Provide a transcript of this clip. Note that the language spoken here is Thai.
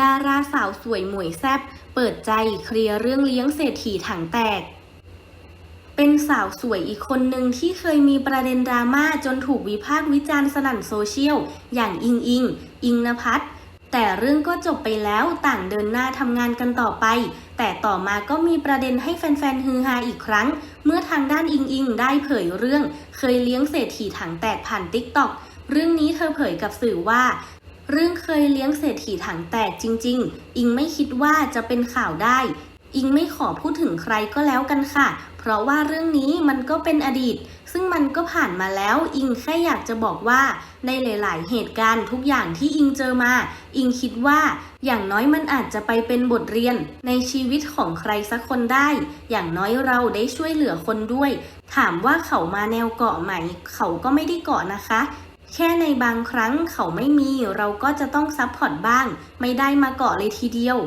ดาราสาวสวยหมวยแซบเปิดใจเคลียร์เรื่องเลี้ยงเศรษฐีถังแตก เป็นสาวสวยอีกคนหนึ่งที่เคยมีประเด็นดราม่าจนถูกวิพากษ์วิจารณ์สนั่นโซเชียล อย่างอิงอิง อิงนภัทรแต่เรื่องก็จบไปแล้วต่างเดินหน้าทำงานกันต่อไป แต่ต่อมาก็มีประเด็นให้แฟนๆฮือฮาอีกครั้ง เมื่อทางด้านอิงอิงได้เผยเรื่อง เคยเลี้ยงเศรษฐีถังแตกผ่านติ๊กต็อกเรื่องนี้เธอเผยกับสื่อว่า เรื่องเคยเลี้ยงเศรษฐีถังแตกจริง ๆ อิงไม่คิดว่าจะเป็นข่าวได้ อิงไม่ขอพูดถึงใครก็แล้วกันค่ะ เพราะว่าเรื่องนี้มันก็เป็นอดีต ซึ่งมันก็ผ่านมาแล้ว อิงแค่อยากจะบอกว่า ในหลาย ๆ เหตุการณ์ทุกอย่างที่อิงเจอมา อิงคิดว่า อย่างน้อยมันอาจจะไปเป็นบทเรียน ในชีวิตของใครสักคนได้ อย่างน้อยเราได้ช่วยเหลือคนด้วย ถามว่าเขามาแนวเกาะไหม เขาก็ไม่ได้เกาะนะคะ แค่ในบางครั้งเขาไม่มีเราก็จะต้องซัพพอร์ตบ้าง ไม่ได้มาเกาะเลยทีเดียว